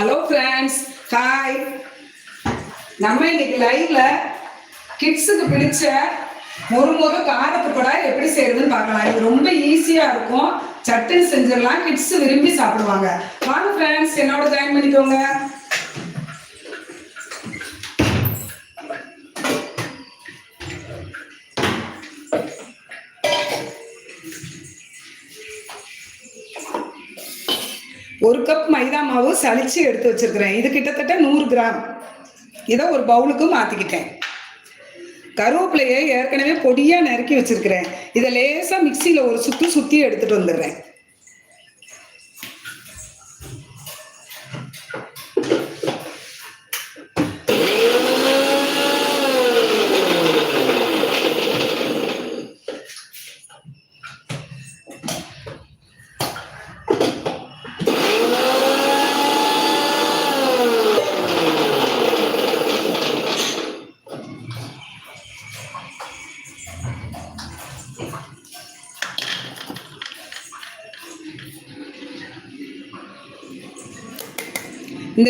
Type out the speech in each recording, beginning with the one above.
Hello friends hi நம்ம இன்னைக்கு லைவ்ல கிட்ஸுக்கு பிடிச்ச மொறு மொறு காரத்து கூட எப்படி செய்யறதுன்னு பார்க்கலாம். இது ரொம்ப ஈஸியா இருக்கும். சட்டுன்னு செஞ்சிடலாம். கிட்ஸ் விரும்பி சாப்பிடுவாங்க. வாங்க ஃப்ரெண்ட்ஸ் என்னோட ஜாயின் பண்ணிக்கோங்க. மைதா மாவு சளிச்சு எடுத்து வச்சிருக்கிறேன். இது கிட்டத்தட்ட நூறு கிராம். இதை ஒரு பவுலுக்கு மாற்றிக்கிட்டேன் கருவேப்பிலையை ஏற்கனவே பொடியாக நறுக்கி வச்சிருக்கிறேன். இதை லேசாக மிக்சியில் ஒரு சுற்றி சுற்றி எடுத்துட்டு வந்துடுறேன்.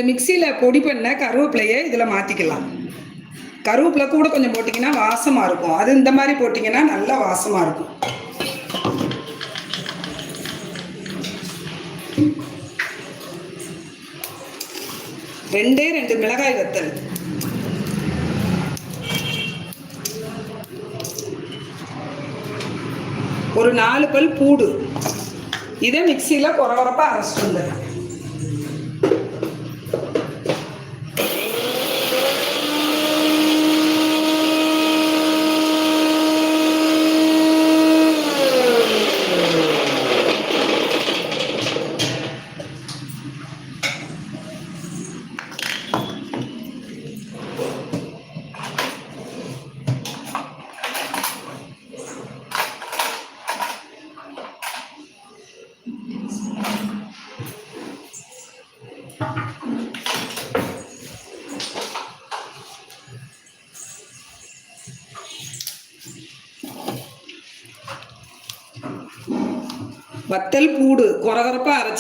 இந்த மிக்சியில் பொடி பண்ண கருவேப்பிலையை இதில் மாற்றிக்கலாம் கருவேப்பிலை கூட கொஞ்சம் போட்டிங்கன்னா வாசமாக இருக்கும். அது இந்த மாதிரி போட்டிங்கன்னா நல்லா வாசமாக இருக்கும். ரெண்டே ரெண்டு மிளகாய் வத்தல். ஒரு நாலு பல் பூடு. இதை மிக்சியில் குறகுறப்பாக அரைச்சிட்டு வந்துடுறேன்.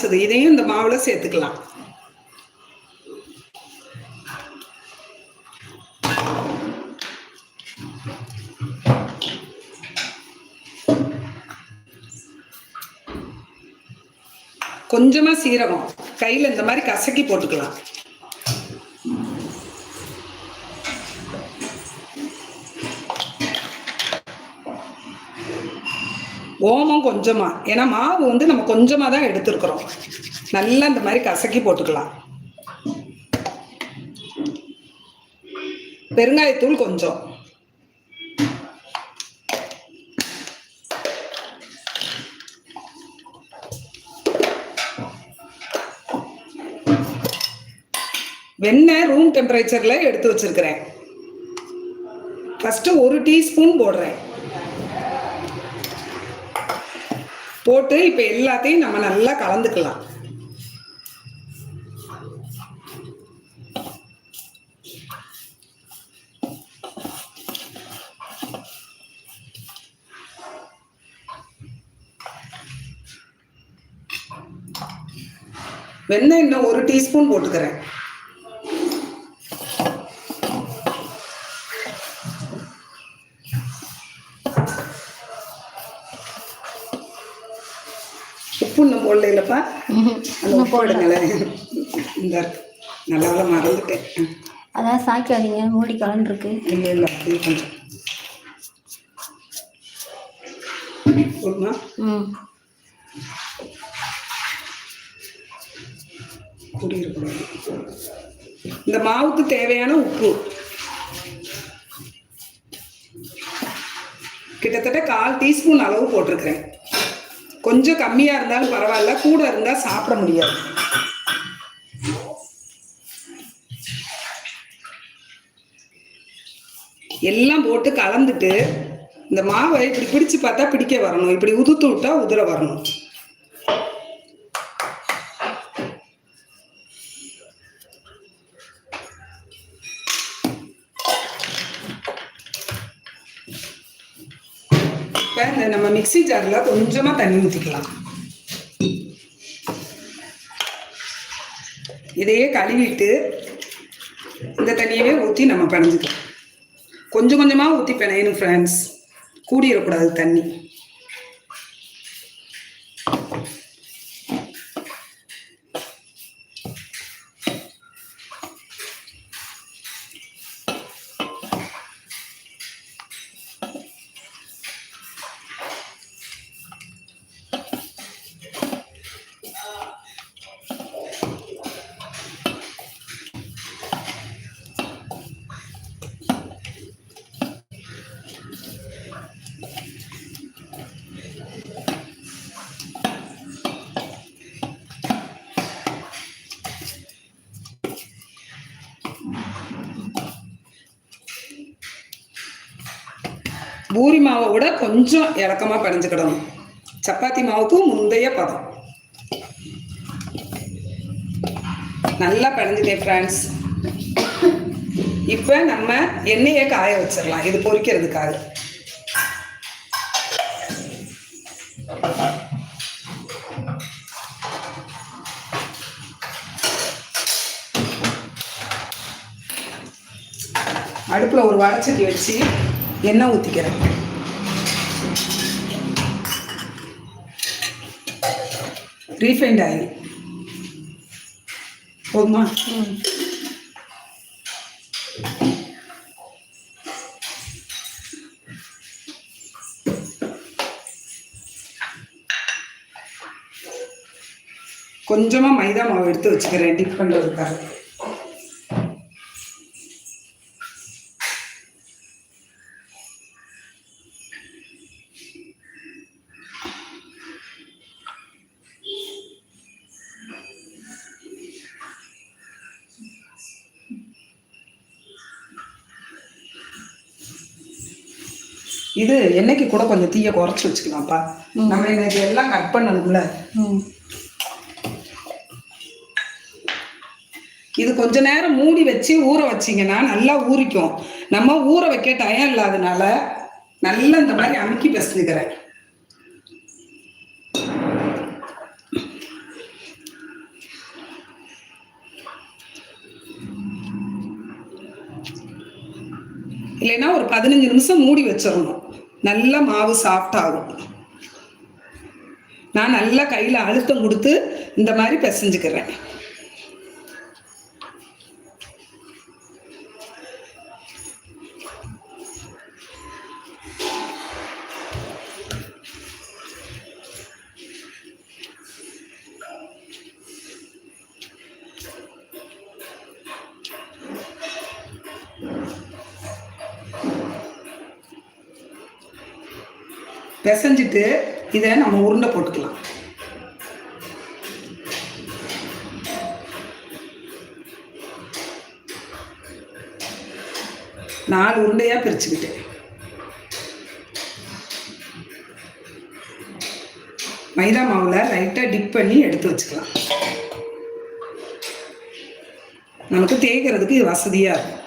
அரைச்சது. இதையும் இந்த மாவுல சேர்த்துக்கலாம். கொஞ்சமா சீரகம். கையில இந்த மாதிரி கசக்கி போட்டுக்கலாம். ஓமம் கொஞ்சமாக ஏன்னா மாவு வந்து நம்ம கொஞ்சமாக தான் எடுத்துருக்குறோம். நல்லா இந்த மாதிரி கசக்கி போட்டுக்கலாம். பெருங்காயத்தூள் கொஞ்சம். வெண்ணெய் ரூம் டெம்பரேச்சரில் எடுத்து வச்சிருக்கிறேன். ஃபஸ்ட்டு ஒரு டீஸ்பூன் போடுறேன். போட்டு இப்போ எல்லாத்தையும் நம்ம நல்லா கலந்துக்கலாம். வெண்ணெய் இன்னும் ஒரு டீஸ்பூன் போட்டுக்கிறேன். இல்லப்பா உப்பு போடுங்களேன் இந்த நல்லா மறந்துட்டேன். அதான் சாய்க்காதீங்க மூடி கலந்துருக்கு. இல்லை இல்லை அப்படியே கொஞ்சம். போடுமா? ம். குடியிருக்கணும். இந்த மாவுக்கு தேவையான உப்பு. கிட்டத்தட்ட கால் டீஸ்பூன் அளவு போட்டிருக்கிறேன். கொஞ்சம் கம்மியாக இருந்தாலும் பரவாயில்ல கூட இருந்தால் சாப்பிட முடியாது. எல்லாம் போட்டு கலந்துட்டு இந்த மாவை இப்படி பிடிச்சு பார்த்தா பிடிக்க வரணும். இப்படி உதுத்து விட்டா உதிர வரணும். மிக்சி மிக்ஸி ஜாரில் கொஞ்சமாக தண்ணி ஊற்றிக்கலாம் இதையே கழுவிட்டு இந்த தண்ணியவே ஊற்றி நம்ம பிணைஞ்சிக்கலாம். கொஞ்சம் கொஞ்சமாக ஊற்றி பிணையணும் ஃப்ரெண்ட்ஸ் கூடிடக்கூடாது தண்ணி. மாவை விட கொஞ்சம் இறக்கமாக பிணைஞ்சுக்கிடணும். சப்பாத்தி மாவுக்கு முந்தைய பதம். நல்லா பிணைஞ்சிட்டேன் ஃப்ரெண்ட்ஸ் இப்போ நம்ம எண்ணெயை காய வச்சிடலாம். இது பொரிக்கிறதுக்காக அடுப்பில் ஒரு வடச்சட்டி வச்சு எண்ணெய் ஊற்றிக்கிறேன் ரீஃபைண்ட் ஆயில் போதுமா? கொஞ்சமாக மைதா மாவு எடுத்து வச்சுக்கிறேன் டிப் பண்ணுறதுக்காக இது எண்ணெய்க்கு கூட கொஞ்சம் தீயை குறைச்சி வச்சுக்கலாம்ப்பா. நம்ம இன்னைக்கு எல்லாம் கட் பண்ணணும்ல? இது கொஞ்ச நேரம் மூடி வச்சு ஊற வச்சீங்கன்னா நல்லா ஊறிக்கும். நம்ம ஊற வைக்க டயம் இல்லாதனால நல்லா இந்த மாதிரி அமுக்கி பிசைஞ்சுக்கிறேன். இல்லைன்னா ஒரு பதினஞ்சு நிமிஷம் மூடி வச்சிடணும். நல்ல மாவு சாஃப்ட் ஆகும். நான் நல்லா கையில் அழுத்தம் கொடுத்து இந்த மாதிரி பிசைஞ்சுக்கிறேன். பிசைஞ்சிட்டு இதை நம்ம உருண்டை போட்டுக்கலாம். நாலு உருண்டையாக பிரிச்சுக்கிட்டேன். மைதா மாவில் லைட்டாக டிப் பண்ணி எடுத்து வச்சுக்கலாம். நமக்கு தேய்க்கிறதுக்கு இது வசதியாக இருக்கும்.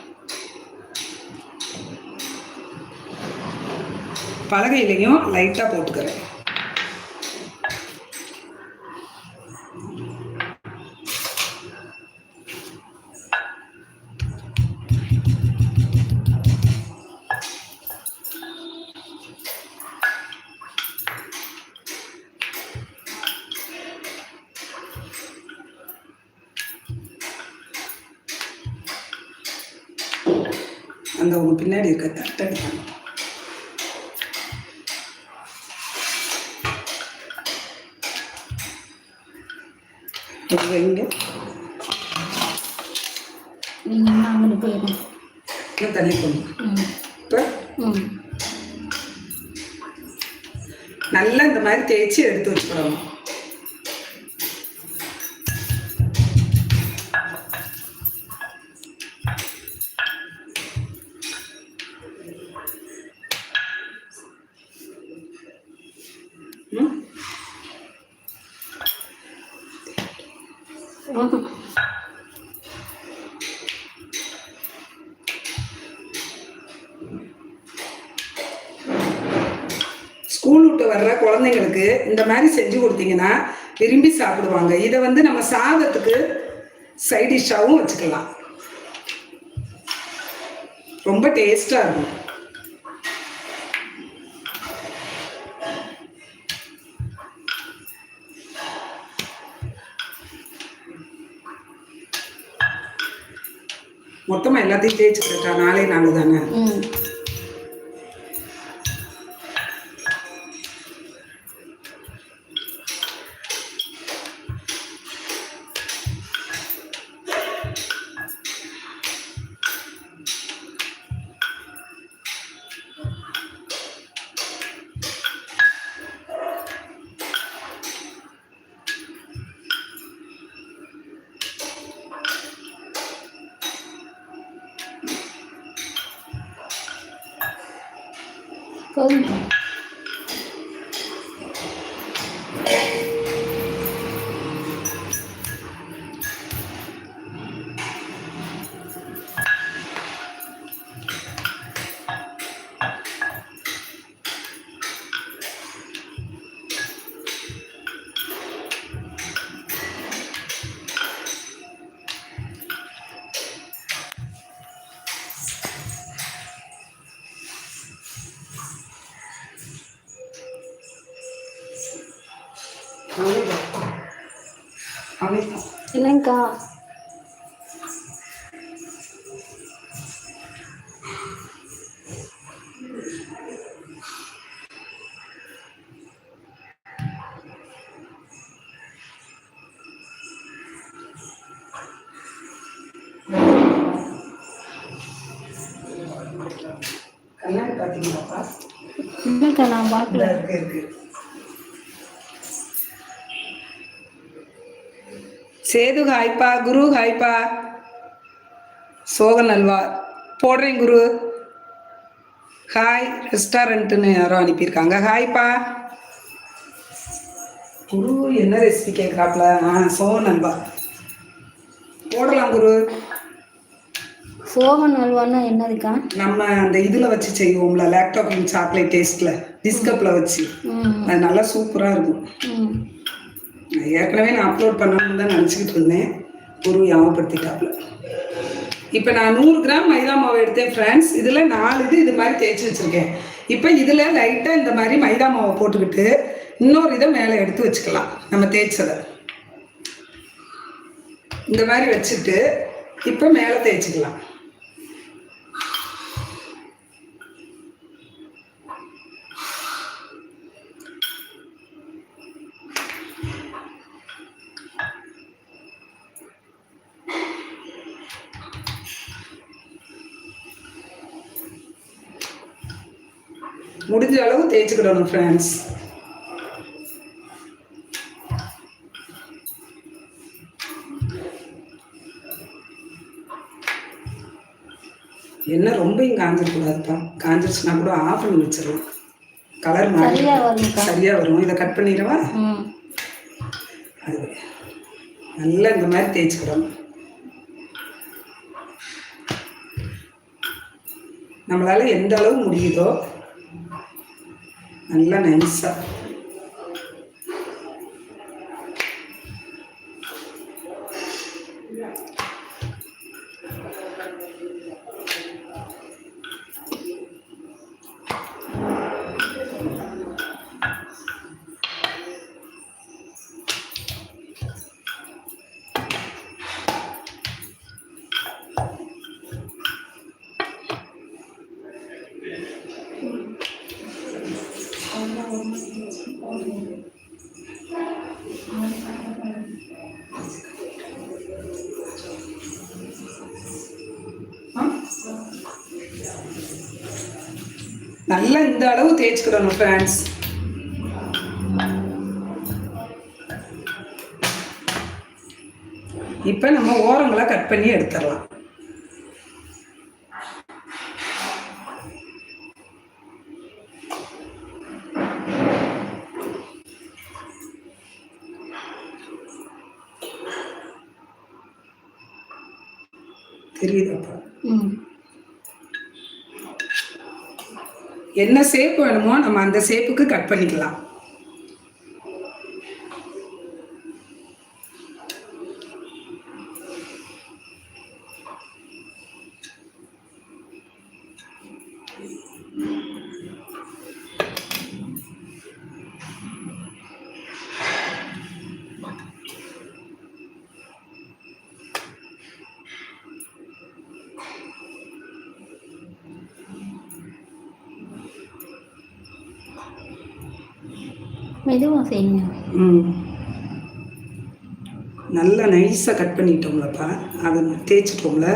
பலகையிலையும் லைட்டாக போட்டுக்கிறேன். அந்த உங்க பின்னாடி இருக்க தட்டடி இது வைங்க நீங்கள் என்ன அங்கே போயிடும் தள்ளி போடணும் நல்லா இந்த மாதிரி தேய்ச்சி எடுத்து வச்சுக்கணும். விரும்பி சாப்பிடுவாங்க. இதை வந்து நம்ம சாதத்துக்கு சைட் வச்சுக்கலாம். ரொம்ப டேஸ்டாக இருக்கும். மொத்தமாக எல்லாத்தையும் தேய்ச்சிக்கிட்டா நாளே நாள் தானே கல்யாணம் பார்த்தீங்களாப்பா இல்லைக்கா நான் இந்த பார்க்கல இருக்கு இருக்கு. சேது ஹாய்ப்பா குரு ஹாய்ப்பா. சோகன் அல்வா. போடுறேன் குரு. ஹாய் ரெஸ்டாரண்ட்டுன்னு யாரோ அனுப்பியிருக்காங்க. ஹாய்ப்பா. குரு என்ன ரெசிபி கேட்குறாப்ல ஆ சோகன் அல்வா. போடலாம் குரு. சோகன் அல்வான்னா என்னதுக்கா? நம்ம அந்த இதில் வச்சு செய்வோம்ல லேப்டாப் சாக்லேட் டேஸ்ட்டில் டிஸ்கப்பில் வச்சு. அது நல்லா சூப்பராக இருக்கும். ஏற்கனவே நான் அப்லோட் பண்ணணும்னு தான் நினச்சிக்கிட்டு இருந்தேன். குரு ஞாபகப்படுத்திட்டாப்புல. இப்போ நான் நூறு கிராம் மைதா மாவு எடுத்தேன் ஃப்ரெண்ட்ஸ் இதில் நாலு இது இது மாதிரி தேய்ச்சி வச்சுருக்கேன். இப்போ இதில் லைட்டாக இந்த மாதிரி மைதா மாவை போட்டுக்கிட்டு இன்னொரு இதை மேலே எடுத்து வச்சுக்கலாம் நம்ம தேய்ச்சதை. இந்த மாதிரி வச்சுட்டு இப்போ மேலே தேய்ச்சிக்கலாம் முடிஞ்ச அளவு தேய்ச்சிக்கிடணும் ஃப்ரெண்ட்ஸ் எண்ணெய் ரொம்பவும் காஞ்சிடக்கூடாதுப்பா காஞ்சிருச்சுன்னா கூட ஆஃப் பண்ணி வச்சிடலாம் கலர் மாறி சரியா வரும்க்கா சரியா வரும்? இதை கட் பண்ணிடவா? அது நல்லா இந்த மாதிரி தேய்ச்சிக்கிடணும். நம்மளால எந்த அளவு முடியுதோ நல்லா நைஸா அளவு ஃப்ரெண்ட்ஸ் இப்போ நம்ம ஓரங்களை கட் பண்ணி எடுத்துடலாம். தெரியுதாப்பா ம் என்ன ஷேப் வேணுமோ நம்ம அந்த ஷேப்புக்கு கட் பண்ணிக்கலாம். நல்லா நைஸாக கட் பண்ணிட்டோம்லப்பா. அதை தேய்ச்சிட்டோம்ல.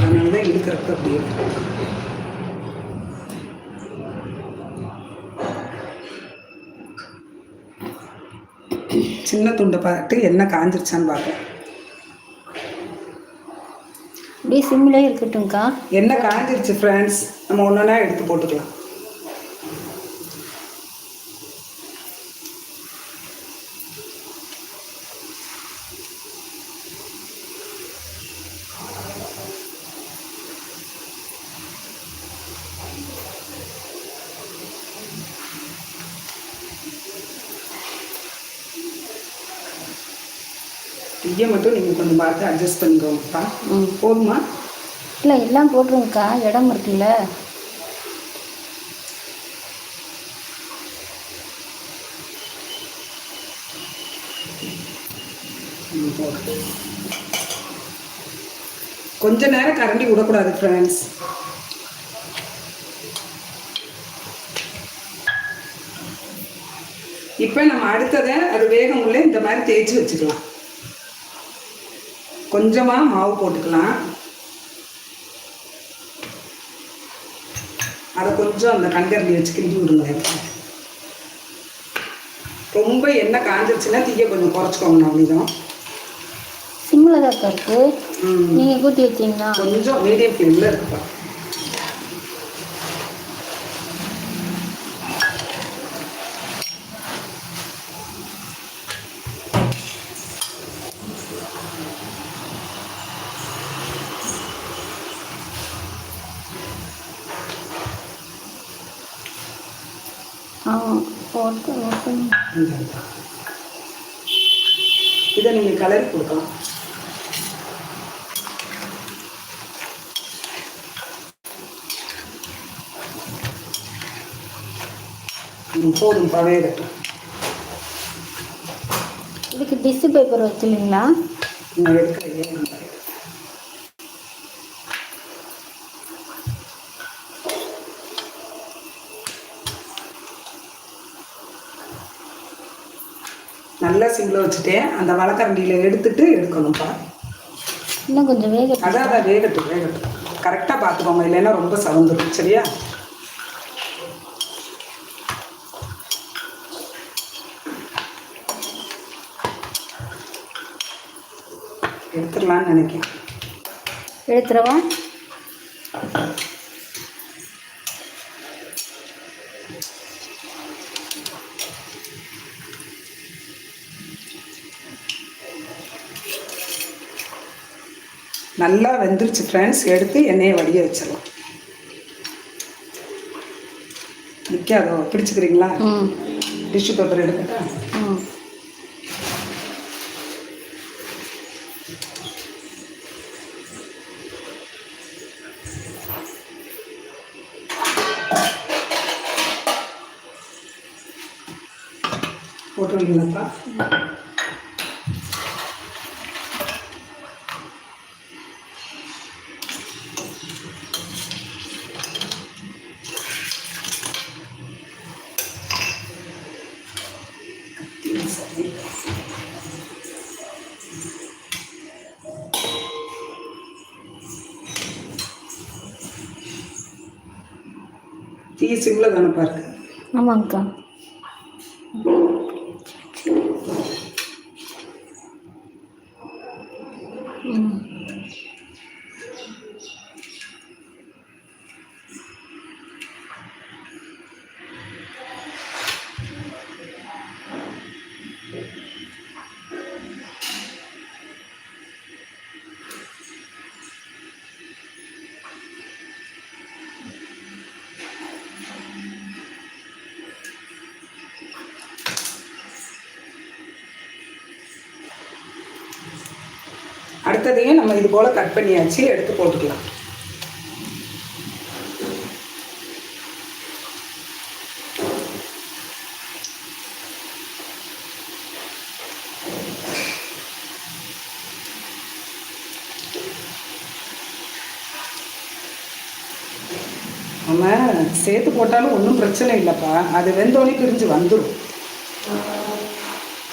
அதனால தான் இழுக்கிறப்ப அப்படியே. சின்ன துண்டை பார்த்து என்ன காஞ்சிருச்சான்னு பார்ப்போம். அப்படியே சிம்மிலே இருக்கட்டும்க்கா. என்ன காஞ்சிருச்சு ஃப்ரெண்ட்ஸ் நம்ம ஒன்றா எடுத்து போட்டுக்கலாம். நீங்கள் கொஞ்சம் பார்த்து அட்ஜஸ்ட் பண்ணிக்கோங்கப்பா ம். போதுமா? இல்லை எல்லாம் போட்டுருங்கக்கா. இடம் இருக்குல்ல. கொஞ்ச நேரம் கரண்டி விடக்கூடாது ஃப்ரெண்ட்ஸ் இப்போ நம்ம அடுத்ததை அது வேகம் உள்ள இந்த மாதிரி தேய்ச்சி வச்சுக்கலாம். கொஞ்சமாக மாவு போட்டுக்கலாம். அதை கொஞ்சம் அந்த கண்டர்லி வச்சு கிண்டி விடுங்களேன் ரொம்ப எண்ணெய் காஞ்சிருச்சுன்னா தீயை கொஞ்சம் குறைச்சிக்கோங்க அப்படிதான் சிம்மில் தான் இருக்கு. நீங்கள் கூட்டி வச்சிங்களா? கொஞ்சம் மீடியம் ஃப்ளேமில் இருக்குப்பா இதை நீங்கள் கலரி கொடுக்கலாம். போதும் பழையகட்டும் இதுக்கு டிஷ்யூ பேப்பர் வச்சுருங்களா நான் எடுக்கிறேன் சிம்மில் வச்சுட்டேன் அந்த வழக்கரண்டியில் எடுத்துட்டு எடுக்கணும்ப்பா. இன்னும் கொஞ்சம் வேக அதான் அதான் வேகட்டும் வேகட்டும். கரெக்டாக பார்த்துக்கோங்க இல்லைன்னா ரொம்ப சவந்துடும் சரியா? எடுத்துடலான்னு நினைக்கிறேன். எடுத்துடவா? நல்லா வெந்துருச்சு ஃப்ரெண்ட்ஸ் எடுத்து எண்ணெயை வடிய வச்சிடலாம். நிற்காதோ பிடிச்சிக்கிறீங்களா? டிஷ்யூ பேப்பர் எடுக்கட்டா போட்டுருவீங்களாப்பா? தீ சிம்மில் தானே பாருங்க ஆமாங்கக்கா. அடுத்ததையும் நம்ம இது போல் கட் பண்ணியாச்சு எடுத்து போட்டுக்கலாம். நம்ம சேர்த்து போட்டாலும் ஒன்றும் பிரச்சனை இல்லைப்பா. அது வெந்தோடனே பிரிஞ்சு வந்துடும்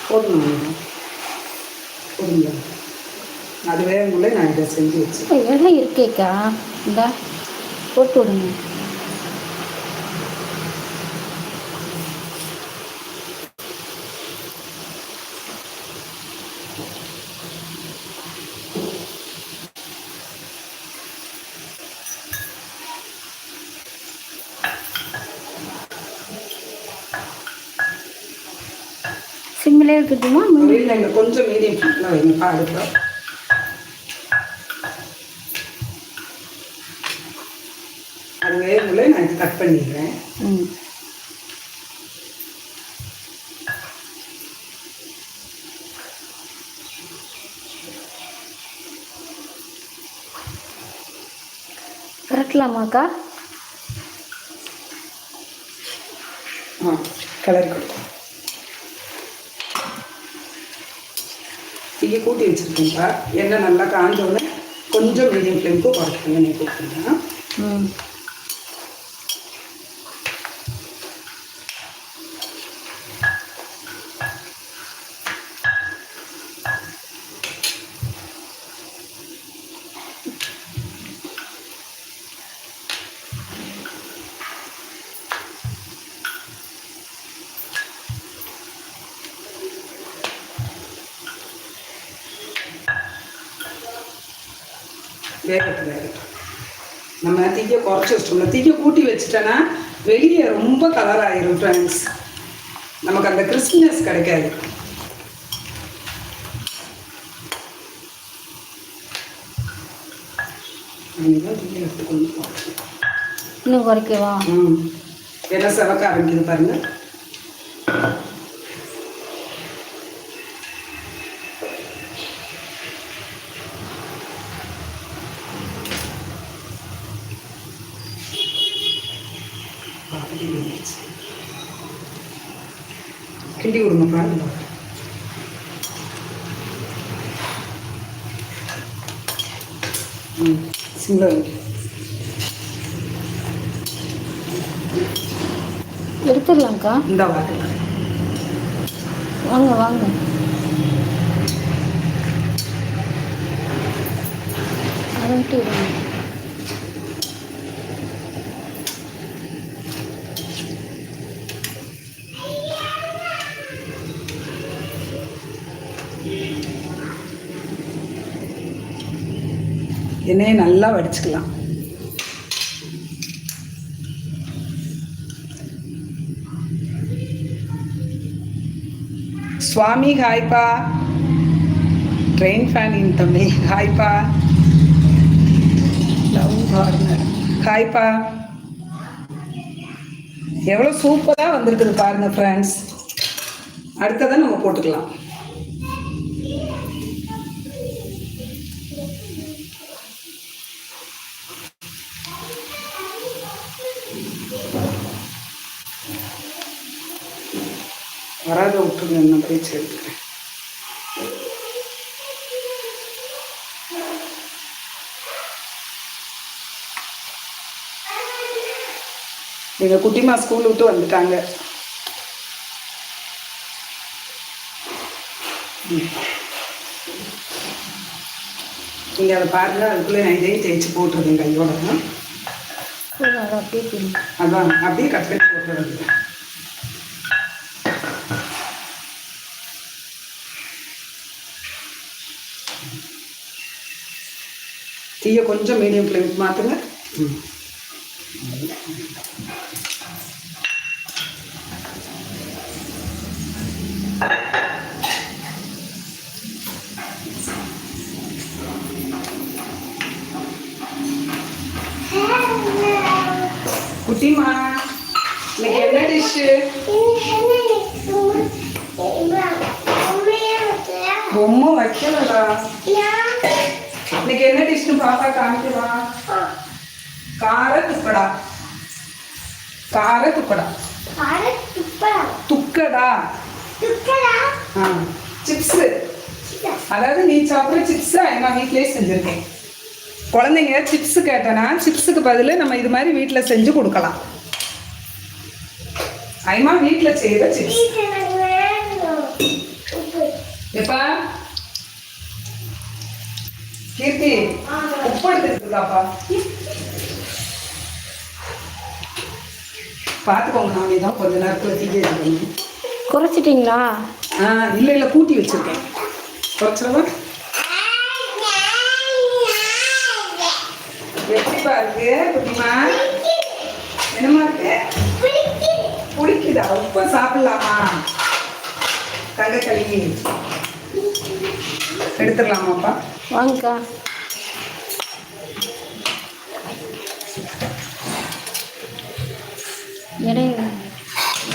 போடணும். போதுங்களா அது வேகக்குள்ளே நான் இதை செஞ்சு வச்சு. இலை இருக்கேக்கா. இந்தா போட்டு விடுங்க. சிம்மிலே இல்லை கொஞ்சம் மீடியம் ஃப்ளேமில் வைங்க. வேகக்குள்ளே நான் கட் பண்ணிடுறேன். ம். கரெக்டலாமாக்கா ஆ கலர் கொடுக்கும் தீயை கூட்டி வச்சுருக்கேன்ப்பா எண்ணெய் நல்லா காஞ்சோடனே கொஞ்சம் மீடியம் ஃப்ளேமுக்கு குறைக்க எண்ணெய் கொடுத்துருங்க வேகட்டும் நம்ம தீயை குறைச்சி வச்சிட்டோம்ல தீயை கூட்டி வச்சுட்டோன்னா வெளியே ரொம்ப கலர் ஆயிரும் ஃப்ரெண்ட்ஸ் நமக்கு அந்த கிறிஸ்பினஸ் கிடைக்காது. இன்னும் குறைக்கவா? ம். என்ன செவக்க ஆரம்பிக்குது பாருங்க பாதி வெந்துருச்சு. கிண்டி விடுங்க பாருங்க ம் சிம்ல வைங்க எடுத்துடலாம்க்கா இந்த வாட்டு வாங்க வாங்க. விடுங்க. எண்ணெயை நல்லா வடிச்சுக்கலாம். சுவாமி ஹாய்ப்பா ட்ரெயின் ஃபேன் இன் தமிழ் ஹாய்ப்பா லவ் கார்னர் ஹாய்ப்பா எவ்வளோ சூப்பராக வந்திருக்குது பாருங்க ஃப்ரெண்ட்ஸ் அடுத்ததை நம்ம போட்டுக்கலாம். வராத விட்டுருங்க என்ன பேச்சு எடுத்துக்கிறேன் எங்க குட்டிமா ஸ்கூல் விட்டு வந்துட்டாங்க ம். நீங்க அதை பாருங்க அதுக்குள்ளே நான் இதையும் தேய்ச்சி போட்டுருக்கேன் கையோட. அதான் அப்படியே கட் பண்ணி போட்டுறது தீயை கொஞ்சம் மீடியம் ஃப்ளேமுக்கு மாற்றுங்க குட்டிமா இன்னைக்கு என்ன டிஷ்ஷு பொம்மை வைக்கலடா. இன்னைக்கு என்ன டிஷ்னு பாப்பா காமிக்கவா? கார துக்கடா கார துக்கடா. துக்கடா? ஆ சிப்ஸு. அதாவது நீ சாப்பிட்ற சிப்ஸு எங்கள் வீட்டிலேயே செஞ்சுருக்கேன். குழந்தைங்க சிப்ஸ் கேட்டனா சிப்ஸுக்கு பதில் நம்ம இது மாதிரி வீட்டில் செஞ்சு கொடுக்கலாம். ஐமா வீட்டில் செய்கிற சிப்ஸ். எப்பா? கீர்த்தி உப்பு எடுத்துருக்காப்பா பார்த்துக்கோங்க நான் இதான் கொஞ்ச நேரத்தில் இருக்கணும் குறைச்சிட்டிங்களா? ஆ இல்லை இல்லை கூட்டி வச்சிருக்கேன். குறைச்சிடவா? எப்படிப்பா இருக்கு குட்டிமா? என்னமா இருக்கு? பிடிக்குதா உப்பு சாப்பிடலாமா? தங்கக்களி எடுத்துடலாமாப்பா? வாங்கக்கா. எடை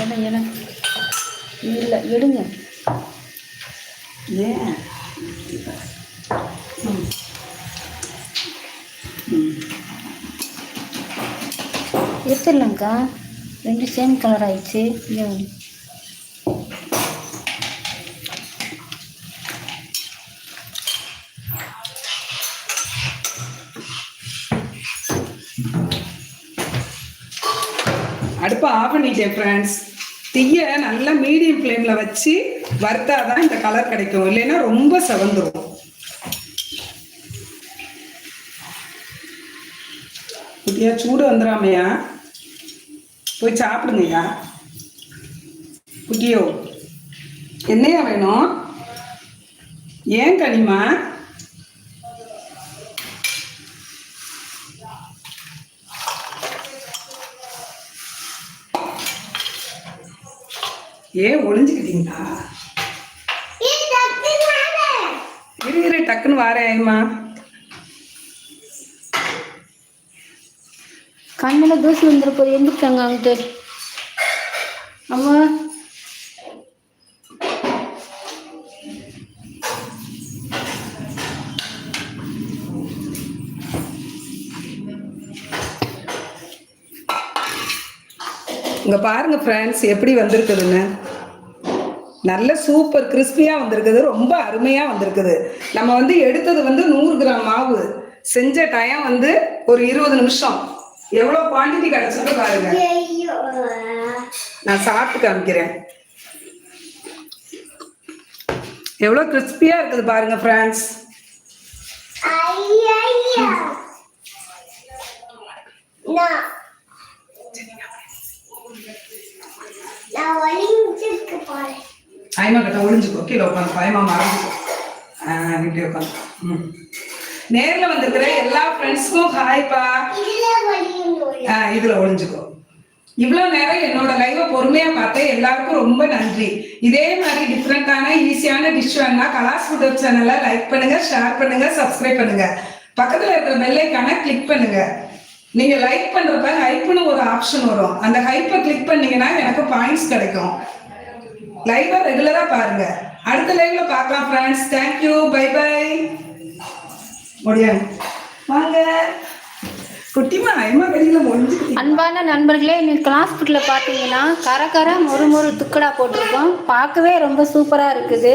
எடை இல்லை எடுங்க. ஏன். எடுத்துடலாங்க்கா ரெண்டு சேம் கலர் ஆயிடுச்சு. அடுப்பை ஆஃப் பண்ணிட்டேன் ஃப்ரெண்ட்ஸ் தீய நல்லா மீடியம் ஃப்ளேமில் வச்சு வறுத்தாதான் இந்த கலர் கிடைக்கும். இல்லைன்னா ரொம்ப செவந்துடும் குட்டியா சூடு வந்துடாமையா போய் சாப்பிடுங்கய்யா. குட்டியோ என்னையா வேணும்? ஏன் கனிமா? ஏன் ஒளிஞ்சுக்கிட்டீங்களா? இரு இரு டக்குன்னு வாரேம்மா கண்ணில் தூசி வந்துட போது எந்திரிச்சாங்க அங்கிட்டு. அம்மா. இங்க பாருங்க ஃப்ரெண்ட்ஸ் எப்படி வந்திருக்குதுன்னு. நல்ல சூப்பர் கிறிஸ்பியாக வந்திருக்குது. ரொம்ப அருமையாக வந்திருக்குது. நம்ம வந்து எடுத்தது வந்து நூறு கிராம் மாவு. செஞ்ச டைம் வந்து ஒரு இருபது நிமிஷம். எவ்வளோ குவாண்டிட்டி கிடைச்சது பாருங்க. நான் சாப்பிட்டு காமிக்கிறேன். எவ்வளோ கிறிஸ்பியாக இருக்குது பாருங்க ஃப்ரெண்ட்ஸ் ஆயமா கிட்ட ஒளிஞ்சுக்கோ கீழே உட்காந்து பயமா மறந்துக்கோ இப்படி உட்காந்து ம். நேரில் வந்திருக்கிற எல்லா ஃப்ரெண்ட்ஸ்க்கும் ஹாய்ப்பா இதுல ஒளிஞ்சுக்கோ. இவ்வளோ நேரம் என்னோட லைவை பொறுமையா பார்த்த எல்லாருக்கும் ரொம்ப நன்றி. இதே மாதிரி டிஃப்ரெண்டான ஈஸியான டிஷ் வேணா கலாஸ் ஃபுட் சேனலை லைக் பண்ணுங்க ஷேர் பண்ணுங்க சப்ஸ்கிரைப் பண்ணுங்க. பக்கத்துல இருக்கிற பெல் ஐக்கானை கிளிக் பண்ணுங்க. நீங்க லைக் பண்றப்ப ஹைப்னு ஒரு ஆப்ஷன் வரும். அந்த ஹைப்பை கிளிக் பண்ணீங்கன்னா எனக்கு பாயிண்ட்ஸ் கிடைக்கும். லைவா ரெகுலரா பாருங்க. அடுத்த லைவ்ல பார்க்கலாம் ஃப்ரெண்ட்ஸ் தேங்க்யூ பை பை முடியாது. வாங்க. அன்பான நண்பர்களே இன்னைக்கு கிளாஸ் ஃபுட்டில் பார்த்தீங்கன்னா கர கர மொறு மொறு துக்கடா போட்டிருக்கோம். பார்க்கவே ரொம்ப சூப்பராக இருக்குது.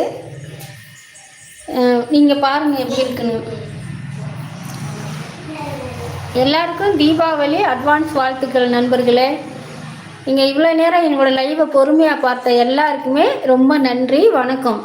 நீங்கள் பாருங்கள் எப்படி இருக்குன்னு. எல்லாருக்கும் தீபாவளி அட்வான்ஸ் வாழ்த்துக்கள் நண்பர்களே. நீங்கள் இவ்வளோ நேரம் எங்களோட லைவை பொறுமையாக பார்த்த எல்லாருக்குமே ரொம்ப நன்றி வணக்கம்.